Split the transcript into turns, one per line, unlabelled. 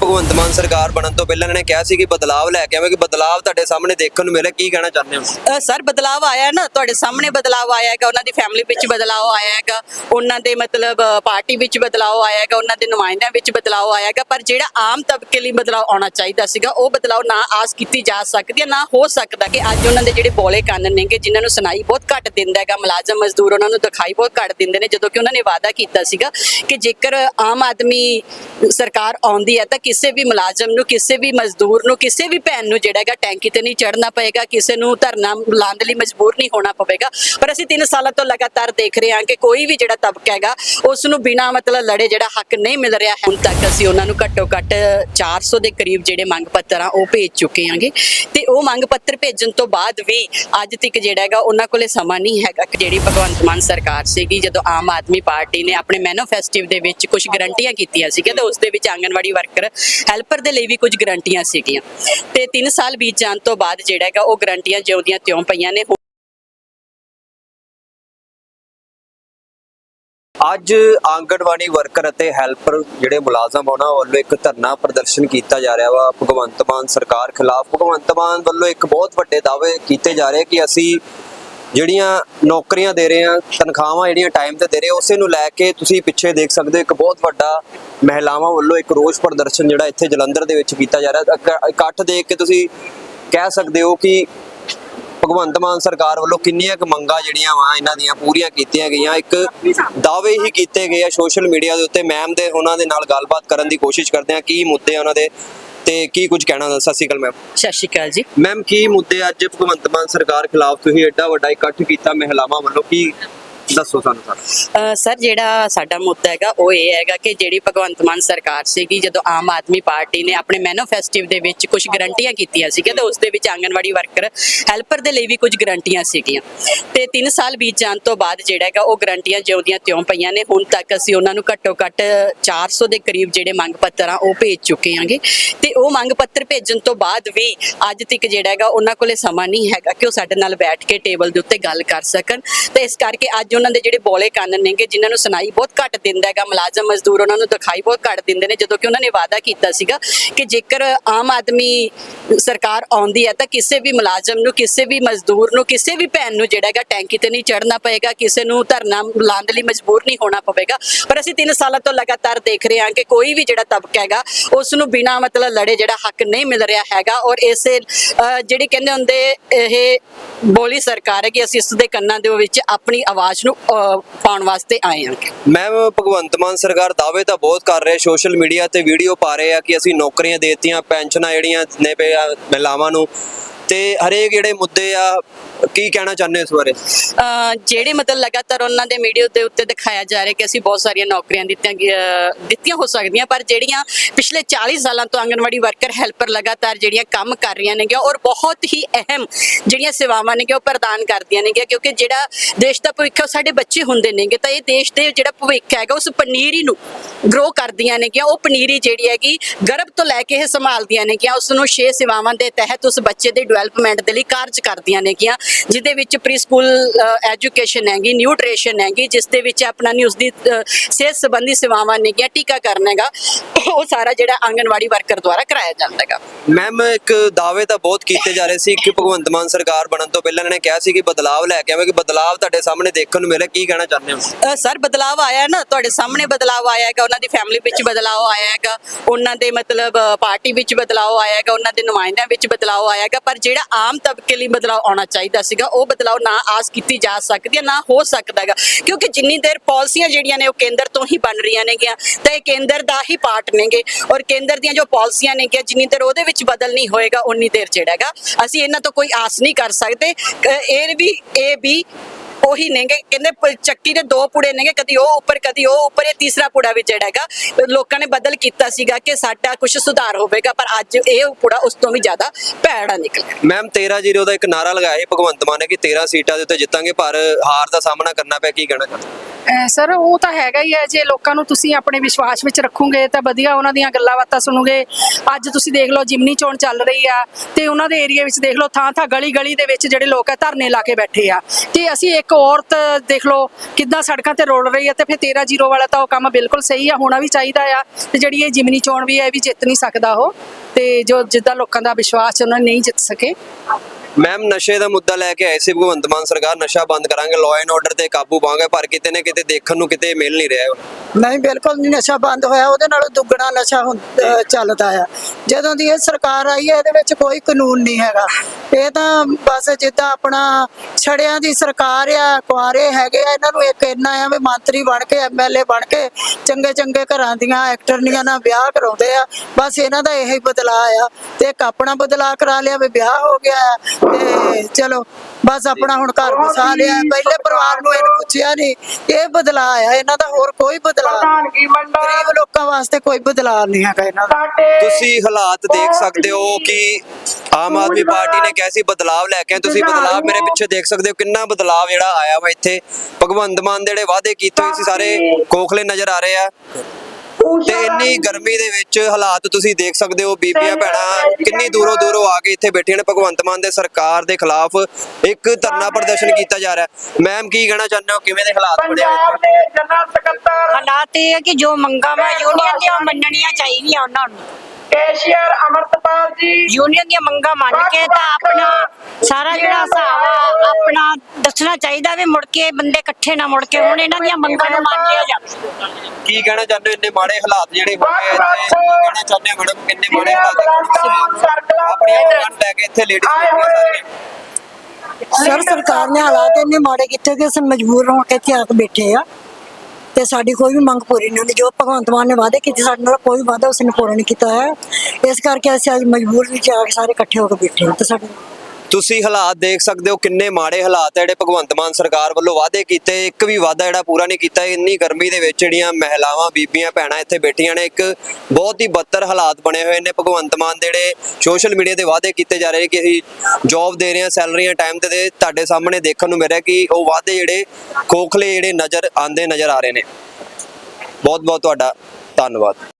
ਭਗਵੰਤ ਮਾਨ ਸਰਕਾਰ ਬਣਨ ਤੋਂ ਪਹਿਲਾਂ ਇਹਨਾਂ ਨੇ ਕਿਹਾ ਸੀ ਕਿ ਬਦਲਾਵ ਲੈ ਕੇ ਆਵਾਂਗੇ ਬਦਲਾਵ ਤੁਹਾਡੇ ਸਾਹਮਣੇ ਦੇਖਣ ਨੂੰ ਮਿਲਿਆ ਕੀ ਕਹਿਣਾ ਚਾਹੁੰਦੇ ਹੋ?
ਸਰ, ਬਦਲਾਵ ਆਇਆ ਨਾ, ਤੁਹਾਡੇ ਸਾਹਮਣੇ ਬਦਲਾਵ ਆਇਆ ਹੈਗਾ, ਉਹਨਾਂ ਦੀ ਫੈਮਿਲੀ ਵਿੱਚ ਬਦਲਾਵ ਆਇਆ ਹੈਗਾ, ਉਹਨਾਂ ਦੇ ਮਤਲਬ ਪਾਰਟੀ ਵਿੱਚ ਬਦਲਾਵ ਆਇਆ ਹੈਗਾ, ਉਹਨਾਂ ਦੇ ਨੁਮਾਇੰਦਿਆਂ ਵਿੱਚ ਬਦਲਾਵ ਆਇਆ ਹੈਗਾ, ਪਰ ਜਿਹੜਾ ਆਮ ਤਬਕੇ ਲਈ ਬਦਲਾਵ ਆਉਣਾ ਚਾਹੀਦਾ ਸੀਗਾ, ਉਹ ਬਦਲਾਵ ਨਾ ਆਸ ਕੀਤੀ ਜਾ ਸਕਦੀ ਹੈ, ਨਾ ਹੋ ਸਕਦਾ ਕਿ ਅੱਜ ਉਹਨਾਂ ਦੇ ਜਿਹੜੇ ਬੋਲੇ ਕੰਨ ਨੇਗੇ, ਜਿਨ੍ਹਾਂ ਨੂੰ ਸੁਣਾਈ ਬਹੁਤ ਘੱਟ ਦਿੰਦਾ ਹੈਗਾ, ਮੁਲਾਜ਼ਮ, ਮਜ਼ਦੂਰ ਉਹਨਾਂ ਨੂੰ ਦਿਖਾਈ ਬਹੁਤ ਘੱਟ ਦਿੰਦੇ ਨੇ, ਜਦੋਂ ਕਿ ਉਹਨਾਂ ਨੇ ਵਾਅਦਾ ਕੀਤਾ ਸੀਗਾ ਕਿ ਜੇਕਰ ਆਮ ਆਦਮੀ ਸਰਕਾਰ ਆਉਂਦੀ ਹੈ, ਤਾਂ ਕਿਸੇ ਵੀ ਮੁਲਾਜ਼ਮ ਨੂੰ, ਕਿਸੇ ਵੀ ਮਜ਼ਦੂਰ ਨੂੰ, ਕਿਸੇ ਵੀ ਭੈਣ ਨੂੰ ਜਿਹੜਾ ਹੈਗਾ ਟੈਂਕੀ ਤੇ ਨਹੀਂ ਚੜਨਾ ਪਏਗਾ, ਕਿਸੇ ਨੂੰ ਧਰਨਾ ਲਾਉਣ ਦੇ ਲਈ ਮਜਬੂਰ ਨਹੀਂ ਹੋਣਾ ਪਵੇਗਾ। ਪਰ ਅਸੀਂ 3 ਸਾਲਾਂ ਤੋਂ ਲਗਾਤਾਰ ਦੇਖ ਰਹੇ ਹਾਂ ਕਿ ਕੋਈ ਵੀ ਜਿਹੜਾ ਤਬਕਾ ਹੈਗਾ ਉਸ ਨੂੰ ਬਿਨਾਂ ਮਤਲਬ ਲੜੇ ਜਿਹੜਾ ਹੱਕ ਨਹੀਂ ਮਿਲ ਰਿਹਾ ਹੁਣ ਤੱਕ ਅਸੀਂ ਉਹਨਾਂ ਨੂੰ ਘੱਟੋ ਘੱਟ 400 ਦੇ ਕਰੀਬ ਜਿਹੜੇ ਮੰਗ ਪੱਤਰ ਆ, ਉਹ ਭੇਜ ਚੁੱਕੇ ਹਾਂਗੇ। ਤੇ ਉਹ ਮੰਗ ਪੱਤਰ ਭੇਜਣ ਤੋਂ ਬਾਅਦ ਵੀ ਅੱਜ ਤੱਕ ਜਿਹੜਾ ਹੈਗਾ, ਉਹਨਾਂ ਕੋਲੇ ਸਮਾਂ ਨਹੀਂ ਹੈਗਾ ਕਿ ਜਿਹੜੀ ਭਗਵੰਤ ਮਾਨ ਸਰਕਾਰ ਸੀਗੀ, ਜਦੋਂ ਆਮ ਆਦਮੀ ਪਾਰਟੀ ਨੇ ਆਪਣੇ ਮੈਨੀਫੈਸਟੋ ਦੇ ਵਿੱਚ ਕੁਝ ਗਰੰਟੀਆਂ ਕੀਤੀਆਂ ਸੀਗੀਆਂ, ਤੇ ਉਸ ਦੇ ਵਿੱਚ ਆਂਗਨਵਾੜੀ ਵਰਕਰ ਹੈਲਪਰ ਦੇ ਲਈ ਵੀ ਕੁਝ ਗਰੰਟੀਆਂ ਸੀਗੀਆਂ। ਤੇ 3 ਸਾਲ ਬੀਤ ਜਾਣ ਤੋਂ ਬਾਅਦ ਜਿਹੜਾ ਹੈਗਾ, ਉਹ ਗਰੰਟੀਆਂ ਜਿਉਂਦੀਆਂ ਤਿਉਂ ਪਈਆਂ ਨੇ।
ਅੱਜ ਆਂਗਣਵਾੜੀ ਵਰਕਰ ਅਤੇ ਹੈਲਪਰ ਜਿਹੜੇ ਮੁਲਾਜ਼ਮ ਉਹਨਾਂ ਵੱਲੋਂ ਇੱਕ ਧਰਨਾ ਪ੍ਰਦਰਸ਼ਨ ਕੀਤਾ ਜਾ ਰਿਹਾ ਵਾ। ਭਗਵੰਤ ਮਾਨ ਸਰਕਾਰ ਖਿਲਾਫ। ਭਗਵੰਤ ਮਾਨ ਵੱਲੋਂ ਇੱਕ ਬਹੁਤ ਵੱਡੇ ਦਾਅਵੇ ਕੀਤੇ ਜਾ ਰਹੇ ਕਿ ਅਸੀਂ ਜਿਹੜੀਆਂ ਨੌਕਰੀਆਂ ਦੇ ਰਹੇ ਹਾਂ ਤਨਖਾਹਾਂ ਜਿਹੜੀਆਂ ਟਾਈਮ ਤੇ ਦੇ ਰਹੇ ਉਸੇ ਨੂੰ ਲੈ ਕੇ ਤੁਸੀਂ ਪਿੱਛੇ ਦੇਖ ਸਕਦੇ ਹੋ ਇੱਕ ਬਹੁਤ ਵੱਡਾ ਮਹਿਲਾਵਾਂ ਵੱਲੋਂ ਇੱਕ ਰੋਸ ਪ੍ਰਦਰਸ਼ਨ ਜਿਹੜਾ ਇੱਥੇ ਜਲੰਧਰ ਦੇ ਵਿੱਚ ਕੀਤਾ ਜਾ ਰਿਹਾ। ਇਕੱਠ ਦੇਖ ਕੇ ਤੁਸੀਂ ਕਹਿ ਸਕਦੇ ਹੋ ਕਿ ਭਗਵੰਤ ਮਾਨ ਸਰਕਾਰ ਵੱਲੋਂ ਕਿੰਨੀਆਂ ਕੁ ਮੰਗਾਂ ਜਿਹੜੀਆਂ ਵਾ ਇਹਨਾਂ ਦੀਆਂ ਪੂਰੀਆਂ ਕੀਤੀਆਂ ਗਈਆਂ। ਇੱਕ ਦਾਅਵੇ ਹੀ ਕੀਤੇ ਗਏ ਆ ਸੋਸ਼ਲ ਮੀਡੀਆ ਦੇ ਉੱਤੇ ਮੈਮ ਦੇ ਉਹਨਾਂ ਦੇ ਨਾਲ ਗੱਲਬਾਤ ਕਰਨ ਦੀ ਕੋਸ਼ਿਸ਼ ਕਰਦੇ ਆ, ਕੀ ਮੁੱਦੇ ਉਹਨਾਂ ਦੇ। ਤੇ ਕੀ ਕੁਝ ਕਹਿਣਾ ਸਤਿ ਸ਼੍ਰੀ ਅਕਾਲ ਮੈਮ
ਸਤਿ ਸ਼੍ਰੀ ਅਕਾਲ ਜੀ।
ਮੈਮ ਕੀ ਮੁੱਦੇ ਅੱਜ ਭਗਵੰਤ ਮਾਨ ਸਰਕਾਰ ਖਿਲਾਫ ਤੁਸੀਂ ਐਡਾ ਵੱਡਾ ਇਕੱਠ ਕੀਤਾ ਮਹਿਲਾਵਾਂ ਵੱਲੋਂ? ਕੀ ਦੱਸੋ ਸਾਨੂੰ ਸਰ?
ਸਰ ਜਿਹੜਾ ਸਾਡਾ ਮੁੱਦਾ ਹੈਗਾ ਉਹ ਇਹ ਹੈਗਾ ਕਿ ਜਿਹੜੀ ਭਗਵੰਤ ਮਾਨ ਸਰਕਾਰ ਸੀਗੀ ਜਦੋਂ ਆਮ ਆਦਮੀ ਪਾਰਟੀ ਨੇ ਆਪਣੇ ਮੈਨੀਫੈਸਟੋ ਦੇ ਵਿੱਚ ਕੁਝ ਗਰੰਟੀਆਂ ਕੀਤੀਆਂ ਸੀਗੀਆਂ ਤੇ ਉਸ ਦੇ ਵਿੱਚ ਆਂਗਨਵਾੜੀ ਵਰਕਰ ਹੈਲਪਰ ਦੇ ਲਈ ਵੀ ਕੁਝ ਗਰੰਟੀਆਂ ਸੀਗੀਆਂ। ਤੇ 3 ਸਾਲ ਬੀਤ ਜਾਣ ਤੋਂ ਬਾਅਦ ਜਿਹੜਾ ਹੈਗਾ ਉਹ ਗਰੰਟੀਆਂ ਜਿਉਂਦੀਆਂ ਤਿਉਂ ਪਈਆਂ ਨੇ। ਹੁਣ ਤੱਕ ਅਸੀਂ ਉਹਨਾਂ ਨੂੰ ਘੱਟੋ ਘੱਟ 400 ਦੇ ਕਰੀਬ ਜਿਹੜੇ ਮੰਗ ਪੱਤਰ ਆ ਉਹ ਭੇਜ ਚੁੱਕੇ ਤੇ ਉਹ ਮੰਗ ਪੱਤਰ ਭੇਜਣ ਤੋਂ ਬਾਅਦ ਵੀ ਅੱਜ ਤੱਕ ਜਿਹੜਾ ਹੈਗਾ ਉਹਨਾਂ ਕੋਲੇ ਸਮਾਂ ਨਹੀਂ ਹੈਗਾ ਕਿ ਉਹ ਸਾਡੇ ਨਾਲ ਬੈਠ ਕੇ ਟੇਬਲ ਦੇ ਉੱਤੇ ਗੱਲ ਕਰ ਸਕਣ। ਤੇ ਇਸ ਕਰਕੇ ਅੱਜ ਉਹਨਾਂ ਦੇ ਜਿਹੜੇ ਬੋਲੇ ਕੰਨ ਨੇਗੇ, ਜਿਨ੍ਹਾਂ ਨੂੰ ਸੁਣਾਈ ਬਹੁਤ ਘੱਟ ਦਿੰਦਾ ਹੈਗਾ, ਮੁਲਾਜ਼ਮ, ਮਜ਼ਦੂਰ ਉਹਨਾਂ ਨੂੰ ਦਿਖਾਈ ਬਹੁਤ ਘੱਟ ਦਿੰਦੇ ਨੇ, ਜਦੋਂ ਕਿ ਉਹਨਾਂ ਨੇ ਵਾਅਦਾ ਕੀਤਾ ਸੀਗਾ ਕਿ ਜੇਕਰ ਆਮ ਆਦਮੀ ਸਰਕਾਰ ਆਉਂਦੀ ਹੈ ਤਾਂ ਕਿਸੇ ਵੀ ਮੁਲਾਜ਼ਮ ਨੂੰ, ਕਿਸੇ ਵੀ ਮਜ਼ਦੂਰ ਨੂੰ, ਕਿਸੇ ਵੀ ਭੈਣ ਨੂੰ ਜਿਹੜਾ ਹੈਗਾ ਟੈਂਕੀ ਤੇ ਨਹੀਂ ਚੜਨਾ ਪਏਗਾ, ਕਿਸੇ ਨੂੰ ਧਰਨਾ ਲਾਉਣ ਦੇ ਲਈ ਮਜਬੂਰ ਨਹੀਂ ਹੋਣਾ ਪਵੇਗਾ। ਪਰ ਅਸੀਂ 3 ਸਾਲਾਂ ਤੋਂ ਲਗਾਤਾਰ ਦੇਖ ਰਹੇ ਹਾਂ ਕਿ ਕੋਈ ਵੀ ਜਿਹੜਾ ਤਬਕਾ ਹੈਗਾ, ਉਸ ਨੂੰ ਬਿਨਾਂ ਮਤਲਬ ਲੜੇ ਜਿਹੜਾ ਹੱਕ ਨਹੀਂ ਮਿਲ ਰਿਹਾ ਹੈਗਾ ਔਰ ਇਸੇ ਅਹ, ਕਹਿੰਦੇ ਹੁੰਦੇ ਇਹ ਬੋਲੀ ਸਰਕਾਰ ਹੈ ਕਿ ਅਸੀਂ ਇਸ ਦੇ ਕੰਨਾਂ ਦੇ ਵਿੱਚ ਆਪਣੀ ਆਵਾਜ਼ ਨੂੰ ਪਾਉਣ ਵਾਸਤੇ ਆਏ ਹਾਂ।
ਮੈਮ ਭਗਵੰਤ ਮਾਨ ਸਰਕਾਰ ਦਾਅਵੇ ਤਾਂ ਬਹੁਤ ਕਰ ਰਹੇ ਸੋਸ਼ਲ ਮੀਡੀਆ ਤੇ ਵੀਡੀਓ ਪਾ ਰਹੇ ਆ ਕਿ ਅਸੀਂ ਨੌਕਰੀਆਂ ਦੇਤੀਆਂ ਪੈਨਸ਼ਨਾਂ ਜਿਹੜੀਆਂ ਨੇ ਪਏ ਆ ਮਹਿਲਾਵਾਂ ਨੂੰ। ਤੇ ਹਰੇਕ ਜਿਹੜੇ ਮੁੱਦੇ ਆ, ਕੀ ਕਹਿਣਾ ਚਾਹੁੰਦੇ ਹੋ ਇਸ ਬਾਰੇ?
ਅਹ ਜਿਹੜੇ ਮਤਲਬ ਲਗਾਤਾਰ ਉਹਨਾਂ ਦੇ ਮੀਡੀਆ ਦੇ ਉੱਤੇ ਦਿਖਾਇਆ ਜਾ ਰਿਹਾ ਕਿ ਅਸੀਂ ਬਹੁਤ ਸਾਰੀਆਂ ਨੌਕਰੀਆਂ ਦਿੱਤੀਆਂ ਗਿਆ- ਦਿੱਤੀਆਂ ਹੋ ਸਕਦੀਆਂ, ਪਰ ਜਿਹੜੀਆਂ ਪਿਛਲੇ 40 ਸਾਲਾਂ ਤੋਂ ਆਂਗਨਵਾੜੀ ਵਰਕਰ, ਹੈਲਪਰ ਲਗਾਤਾਰ ਜਿਹੜੀਆਂ ਕੰਮ ਕਰ ਰਹੀਆਂ ਨੇਗੀਆਂ ਔਰ ਬਹੁਤ ਹੀ ਅਹਿਮ ਜਿਹੜੀਆਂ ਸੇਵਾਵਾਂ ਨੇਗੀਆਂ ਉਹ ਪ੍ਰਦਾਨ ਕਰਦੀਆਂ ਨੇਗੀਆਂ, ਕਿਉਂਕਿ ਜਿਹੜਾ ਦੇਸ਼ ਦਾ ਭਵਿੱਖ ਹੈ ਉਹ ਸਾਡੇ ਬੱਚੇ ਹੁੰਦੇ ਨੇਗੇ, ਤਾਂ ਇਹ ਦੇਸ਼ ਦੇ ਜਿਹੜਾ ਭਵਿੱਖ ਹੈਗਾ ਉਸ ਪਨੀਰੀ ਨੂੰ ਗਰੋ ਕਰਦੀਆਂ ਨੇਗੀਆਂ, ਉਹ ਪਨੀਰੀ ਜਿਹੜੀ ਹੈਗੀ ਗਰਭ ਤੋਂ ਲੈ ਕੇ ਇਹ ਸੰਭਾਲਦੀਆਂ ਨੇਗੀਆਂ ਉਸ ਨੂੰ 6 ਸੇਵਾਵਾਂ ਦੇ ਤਹਿਤ ਉਸ ਬੱਚੇ ਦੇ ਡਿਵੈਲਪਮੈਂਟ ਦੇ ਲਈ ਕਾਰਜ ਕਰਦੀਆਂ ਨੇਗੀਆਂ ਜਿਹਦੇ ਵਿੱਚ ਪ੍ਰੀ ਸਕੂਲ ਐਜੂਕੇਸ਼ਨ ਹੈਗੀ ਨਿਊਟ੍ਰੀਸ਼ਨ ਹੈਗੀ ਜਿਸ ਦੇ ਵਿੱਚ ਆਪਣਾ ਨਹੀਂ ਉਸਦੀ ਅ, ਸਿਹਤ ਸੰਬੰਧੀ ਸੇਵਾਵਾਂ ਨੇਗੀਆਂ ਟੀਕਾਕਰਨ ਹੈਗਾ ਉਹ ਸਾਰਾ ਜਿਹੜਾ ਆਂਗਨਵਾੜੀ ਵਰਕਰ ਦੁਆਰਾ ਕਰਾਇਆ ਜਾਂਦਾ ਹੈਗਾ।
ਮੈਮ ਇੱਕ ਦਾਅਵੇ ਤਾਂ ਬਹੁਤ ਕੀਤੇ ਜਾ ਰਹੇ ਸੀ ਕਿ ਭਗਵੰਤ ਮਾਨ ਸਰਕਾਰ ਬਣਨ ਤੋਂ ਪਹਿਲਾਂ ਇਹਨਾਂ ਨੇ ਕਿਹਾ ਸੀ ਕਿ ਬਦਲਾਵ ਲੈ ਕੇ ਆਵਾਂਗੇ ਬਦਲਾਵ ਤੁਹਾਡੇ ਸਾਹਮਣੇ ਦੇਖਣ ਨੂੰ ਮਿਲਿਆ ਕੀ ਕਹਿਣਾ ਚਾਹੁੰਦੇ ਹੋ
ਸਰ ਬਦਲਾਵ ਆਇਆ ਹੈ ਨਾ ਤੁਹਾਡੇ ਸਾਹਮਣੇ ਬਦਲਾਵ ਆਇਆ ਹੈਗਾ ਉਹਨਾਂ ਦੀ ਫੈਮਿਲੀ ਵਿੱਚ ਬਦਲਾਵ ਆਇਆ ਹੈਗਾ ਉਹਨਾਂ ਦੇ ਮਤਲਬ ਪਾਰਟੀ ਵਿੱਚ ਬਦਲਾਵ ਆਇਆ ਹੈਗਾ ਉਹਨਾਂ ਦੇ ਨੁਮਾਇੰਦਿਆਂ ਵਿੱਚ ਬਦਲਾਵ ਆਇਆ ਹੈਗਾ ਪਰ ਜਿਹੜਾ ਆਮ ਤਬਕੇ ਲਈ ਬਦਲਾਵ ਆਉਣਾ ਚਾਹੀਦਾ ਸੀਗਾ, ਉਹ ਬਦਲਾਵ ਨਾ ਆਸ ਕੀਤੀ ਜਾ ਸਕਦੀ ਹੈ, ਨਾ ਹੋ ਸਕਦਾ ਹੈਗਾ। ਕਿਉਂਕਿ ਜਿੰਨੀ ਦੇਰ ਪਾਲਿਸੀਆਂ ਜਿਹੜੀਆਂ ਨੇ, ਉਹ ਕੇਂਦਰ ਤੋਂ ਹੀ ਬਣ ਰਹੀਆਂ ਨੇਗੀਆਂ, ਤਾਂ ਇਹ ਕੇਂਦਰ ਦਾ ਹੀ ਪਾਰਟ ਨੇਗੇ। ਔਰ ਕੇਂਦਰ ਦੀਆਂ ਜੋ ਪਾਲਿਸੀਆਂ ਨੇਗੀਆਂ, ਜਿੰਨੀ ਦੇਰ ਉਹਦੇ ਵਿੱਚ ਬਦਲ ਨਹੀਂ ਹੋਏਗਾ ਉਨੀ ਦੇਰ ਜਿਹੜਾ ਹੈਗਾ, ਅਸੀਂ ਇਹਨਾਂ ਤੋਂ ਕੋਈ ਆਸ ਨਹੀਂ ਕਰ ਸਕਦੇ। ਇਹ ਵੀ ਇਹ ਵੀ ਉਹੀ ਨੇਗੇ ਕਹਿੰਦੇ ਪ- ਚੱਕੀ ਦੇ ਦੋ ਪੁੜੇ ਨੇਗੇ ਕਦੀ ਉਹ ਉੱਪਰ ਕਦੀ ਉਹ ਉੱਪਰ ਇਹ ਤੀਸਰਾ ਪੁੜਾ ਵੀ ਜਿਹੜਾ ਹੈਗਾ ਲੋਕਾਂ ਨੇ ਬਦਲ ਕੀਤਾ ਸੀਗਾ ਕਿ ਸਾਡਾ ਕੁਝ ਸੁਧਾਰ ਹੋਵੇਗਾ ਪਰ ਅੱਜ ਇਹ ਪੁੜਾ ਉਸ ਤੋਂ ਵੀ ਜ਼ਿਆਦਾ ਭੈੜਾ ਨਿਕਲਿਆ।
ਮੈਮ 13-0 ਦਾ ਇੱਕ ਨਾਰਾ ਲਗਾਇਆ ਸੀ ਭਗਵੰਤ ਮਾਨ ਨੇ ਕਿ 13 ਸੀਟਾਂ ਦੇ ਉੱਤੇ ਜਿੱਤਾਂਗੇ ਪਰ ਹਾਰ ਦਾ ਸਾਹਮਣਾ ਕਰਨਾ ਪਿਆ ਕੀ ਕਹਿਣਾ ਚਾਹੁੰਦੇ
ਅਹ ਸਰ ਉਹ ਤਾਂ ਹੈਗਾ ਹੀ ਹੈ ਜੇ ਲੋਕਾਂ ਨੂੰ ਤੁਸੀਂ ਆਪਣੇ ਵਿਸ਼ਵਾਸ ਵਿੱਚ ਰੱਖੋਗੇ ਤਾਂ ਵਧੀਆ ਉਹਨਾਂ ਦੀਆਂ ਗੱਲਾਂ ਬਾਤਾਂ ਸੁਣੋਗੇ। ਅੱਜ ਤੁਸੀਂ ਦੇਖ ਲਓ ਜਿਮਨੀ ਚੋਣ ਚੱਲ ਰਹੀ ਆ ਤੇ ਉਹਨਾਂ ਦੇ ਏਰੀਆ ਵਿੱਚ ਦੇਖ ਲਓ ਥਾਂ ਥਾਂ ਗਲੀ ਗਲੀ ਦੇ ਵਿੱਚ ਜਿਹੜੇ ਲੋਕ ਆ ਧਰਨੇ ਲਾ ਕੇ ਬੈਠੇ ਆ। ਤੇ ਅਸੀਂ ਇੱਕ ਇੱਕ ਔਰਤ ਦੇਖ ਲਓ ਕਿੱਦਾਂ ਸੜਕਾਂ ਤੇ ਰੋਲ ਰਹੀ ਹੈ ਤੇ ਫਿਰ 13 ਜ਼ੀਰੋ ਵਾਲਾ ਤਾਂ ਉਹ ਕੰਮ ਬਿਲਕੁਲ ਸਹੀ ਆ, ਹੋਣਾ ਵੀ ਚਾਹੀਦਾ ਆ। ਤੇ ਜਿਹੜੀ ਇਹ ਜਿਮਨੀ ਚੋਣ ਵੀ ਹੈ, ਇਹ ਵੀ ਜਿੱਤ ਨਹੀਂ ਸਕਦਾ ਉਹ। ਤੇ ਜੋ ਜਿੱਦਾਂ ਲੋਕਾਂ ਦਾ ਵਿਸ਼ਵਾਸ ਉਹਨਾਂ ਨੇ ਨਹੀਂ ਜਿੱਤ ਸਕੇ।
ਮੈਮ ਨਸ਼ੇ ਦਾ ਮੁੱਦਾ ਲੈ ਕੇ ਆਏ ਸੀ ਭਗਵੰਤ ਮਾਨ ਸਰਕਾਰ ਨਸ਼ਾ ਬੰਦ ਕਰਾਂਗੇ ਲਾਅ ਐਂਡ ਆਰਡਰ ਤੇ ਕਾਬੂ ਪਾਵਾਂਗੇ ਪਰ ਕਿਤੇ ਨਾ ਕਿਤੇ ਦੇਖਣ ਨੂੰ ਕਿਤੇ ਮਿਲ ਨਹੀਂ ਰਿਹਾ।
ਨਹੀਂ ਬਿਲਕੁਲ ਨਹੀਂ ਨਸ਼ਾ ਬੰਦ ਹੋਇਆ ਉਹਦੇ ਨਾਲੋਂ ਦੁੱਗਣਾ ਨਸ਼ਾ ਹੁਣ, ਚੱਲਦਾ ਆ। ਜਦੋਂ ਦੀ ਇਹ ਸਰਕਾਰ ਆਈ ਹੈ ਇਹਦੇ ਵਿੱਚ ਕੋਈ ਕਾਨੂੰਨ ਨਹੀਂ ਹੈਗਾ। ਇਹ ਤਾਂ ਬਸ ਜਿੱਦਾਂ ਆਪਣਾ ਛੜਿਆਂ ਦੀ ਸਰਕਾਰ ਆ ਕੁਆਰੇ ਹੈਗੇ ਆ ਇਹਨਾਂ ਨੂੰ ਇੱਕ ਇੰਨਾ ਆ ਵੀ ਮੰਤਰੀ ਬਣ ਕੇ ਐਮਐਲਏ ਬਣ ਕੇ ਚੰਗੇ ਚੰਗੇ ਘਰਾਂ ਦੀਆਂ ਐਕਟਰਨੀਆਂ ਨਾਲ ਵਿਆਹ ਕਰਾਉਂਦੇ ਆ। ਬਸ ਇਹਨਾਂ ਦਾ ਇਹੀ ਬਦਲਾਅ ਆ। ਤੇ ਇੱਕ ਆਪਣਾ ਬਦਲਾਅ ਕਰਾ ਲਿਆ ਵੀ ਵਿਆਹ ਹੋ ਗਿਆ। ਤੇ ਚਲੋ ਬਸ ਆਪਣਾ ਹੁਣ ਘਰ ਵਸਾ ਲਿਆ। ਪਹਿਲੇ ਪਰਿਵਾਰ ਨੂੰ ਇਹਨੇ ਪੁੱਛਿਆ ਨਹੀਂ ਇਹ ਬਦਲਾਅ ਆ ਇਹਨਾਂ ਦਾ ਹੋਰ ਕੋਈ ਬਦਲਾਅ ਨਹੀਂ। ਗਰੀਬ ਲੋਕਾਂ ਵਾਸਤੇ ਕੋਈ ਬਦਲਾਅ ਨਹੀਂ ਹੈਗਾ ਇਹਨਾਂ ਦਾ।
ਤੁਸੀਂ ਹਾਲਾਤ ਦੇਖ ਸਕਦੇ ਹੋ ਕਿ ਆਮ ਆਦਮੀ ਪਾਰਟੀ ਨੇ ਕਿਹਾ ਸੀ ਬਦਲਾਵ ਲੈ ਕੇ ਆਏ। ਤੁਸੀਂ ਬਦਲਾਵ ਮੇਰੇ ਪਿੱਛੇ ਦੇਖ ਸਕਦੇ ਹੋ ਕਿੰਨਾ ਬਦਲਾਵ ਜਿਹੜਾ ਆਇਆ ਵਾ ਇੱਥੇ। ਭਗਵੰਤ ਮਾਨ ਦੇ ਜਿਹੜੇ ਵਾਅਦੇ ਕੀਤੇ ਹੋਏ ਸੀ ਸਾਰੇ ਖੋਖਲੇ ਨਜ਼ਰ ਆ ਰਹੇ ਆ। ਤੇ ਇੰਨੀ ਗਰਮੀ ਦੇ ਵਿੱਚ ਹਾਲਾਤ ਤੁਸੀਂ ਦੇਖ ਸਕਦੇ ਹੋ ਬੀਬੀਆਂ ਭੈਣਾਂ ਕਿੰਨੀ ਦੂਰੋਂ ਦੂਰੋਂ ਆ ਕੇ ਇੱਥੇ ਬੈਠੀਆਂ ਨੇ ਭਗਵੰਤ ਮਾਨ ਦੇ ਸਰਕਾਰ ਦੇ ਖਿਲਾਫ ਇੱਕ ਧਰਨਾ ਪ੍ਰਦਰਸ਼ਨ ਕੀਤਾ ਜਾ ਰਿਹਾ ਹੈ। ਮੈਮ ਕੀ ਕਹਿਣਾ ਚਾਹੁੰਦੇ ਹੋ? ਕਿਵੇਂ ਦੇ ਹਾਲਾਤ ਬਣੇ ਹੋਏ? ਇੱਥੇ?
ਹਾਲਾਤ ਇਹ ਹੈ ਕਿ ਜੋ ਮੰਗਾਂ ਵਾ ਯੂਨੀਅਨ ਦੀਆਂ ਉਹ ਮੰਨਣੀਆਂ ਚਾਹੀਦੀਆਂ ਉਹਨਾਂ ਨੂੰ।
ਕੇਸ਼ੀਅਰ ਅਮਰਤਪਾਲ ਜੀ
ਯੂਨੀਅਨ ਦੀਆਂ ਮੰਗਾਂ ਮੰਨ ਕੇ ਤਾਂ ਆਪਣਾ ਸਾਰਾ ਜਿਹੜਾ ਹਿਸਾਬ ਆ ਆਪਣਾ ਦੱਸਣਾ ਚਾਹੀਦਾ ਵੀ ਮੁੜ ਕੇ ਬੰਦੇ ਇਕੱਠੇ ਨਾ ਮੁੜ ਕੇ ਹੁਣ ਇਹਨਾਂ ਦੀਆਂ ਮੰਗਾਂ ਨੂੰ ਮੰਨ ਲਿਆ ਜਾਵੇ।
ਕੀ ਕਹਿਣਾ ਚਾਹੁੰਦੇ ਹੋ ਇੰਨੇ ਮਾੜੇ ਹਾਲਾਤ ਜਿਹੜੇ ਹੋ ਗਏ ਇੱਥੇ? ਕੀ ਕਹਿਣਾ ਚਾਹੁੰਦੇ ਹੋ ਮੈਡਮ ਕਿੰਨੇ ਮਾੜੇ ਹਾਲਾਤ ਦੇਖੋ ਆਪਣੀਆਂ ਮੰਗਾਂ ਨੂੰ। ਲੈ ਕੇ ਇੱਥੇ ਲੇਡੀਜ਼ ਬੈਠੀਆਂ ਸਾਰੀਆਂ
ਸਰ ਸਰਕਾਰ ਨੇ ਹਾਲਾਤ ਇੰਨੇ ਮਾੜੇ ਕੀਤੇ ਕਿ ਅਸੀਂ ਮਜਬੂਰ ਹੋ ਕੇ ਇੱਥੇ ਆ ਕੇ ਬੈਠੇ ਆ। ਤੇ ਸਾਡੀ ਕੋਈ ਵੀ ਮੰਗ ਪੂਰੀ ਨਹੀਂ ਹੁੰਦੀ। ਜੋ ਭਗਵੰਤ ਮਾਨ ਨੇ ਵਾਅਦੇ ਕੀਤੇ ਸਾਡੇ ਨਾਲ ਕੋਈ ਵਾਅਦਾ ਉਸਨੇ ਪੂਰਾ ਨਹੀਂ ਕੀਤਾ ਹੈ। ਇਸ ਕਰਕੇ ਅਸੀਂ ਅੱਜ ਮਜਬੂਰ ਵਿੱਚ ਆ ਕੇ ਸਾਰੇ ਇਕੱਠੇ ਹੋ ਕੇ ਬੈਠੇ ਹਾਂ ਤੇ ਸਾਡੇ
ਤੁਸੀਂ ਹਾਲਾਤ ਦੇਖ ਸਕਦੇ ਹੋ ਕਿੰਨੇ ਮਾੜੇ ਹਾਲਾਤ ਹੈ ਜਿਹੜੇ ਭਗਵੰਤ ਮਾਨ ਸਰਕਾਰ ਵੱਲੋਂ ਵਾਅਦੇ ਕੀਤੇ। ਇੱਕ ਵੀ ਵਾਅਦਾ ਜਿਹੜਾ ਪੂਰਾ ਨਹੀਂ ਕੀਤਾ। ਇੰਨੀ ਗਰਮੀ ਦੇ ਵਿੱਚ ਜਿਹੜੀਆਂ ਮਹਿਲਾਵਾਂ, ਬੀਬੀਆਂ, ਭੈਣਾਂ ਇੱਥੇ ਬੈਠੀਆਂ ਨੇ। ਇੱਕ ਬਹੁਤ ਹੀ ਬੱਤਰ ਹਾਲਾਤ ਬਣੇ ਹੋਏ ਨੇ ਭਗਵੰਤ ਮਾਨ ਦੇ ਜਿਹੜੇ ਸੋਸ਼ਲ ਮੀਡੀਆ ਤੇ ਵਾਅਦੇ ਕੀਤੇ ਜਾ ਰਹੇ ਕਿ ਅਸੀਂ ਜੌਬ ਦੇ ਰਹੇ ਹਾਂ, ਸੈਲਰੀਆਂ ਟਾਈਮ ਤੇ ਦੇ। ਤੁਹਾਡੇ ਸਾਹਮਣੇ ਦੇਖਣ ਨੂੰ ਮਿਲ ਰਿਹਾ ਕਿ ਉਹ ਵਾਅਦੇ ਜਿਹੜੇ ਖੋਖਲੇ ਜਿਹੜੇ ਨਜ਼ਰ ਆਉਂਦੇ, ਨਜ਼ਰ ਆ ਰਹੇ ਨੇ। ਬਹੁਤ ਬਹੁਤ ਤੁਹਾਡਾ ਧੰਨਵਾਦ।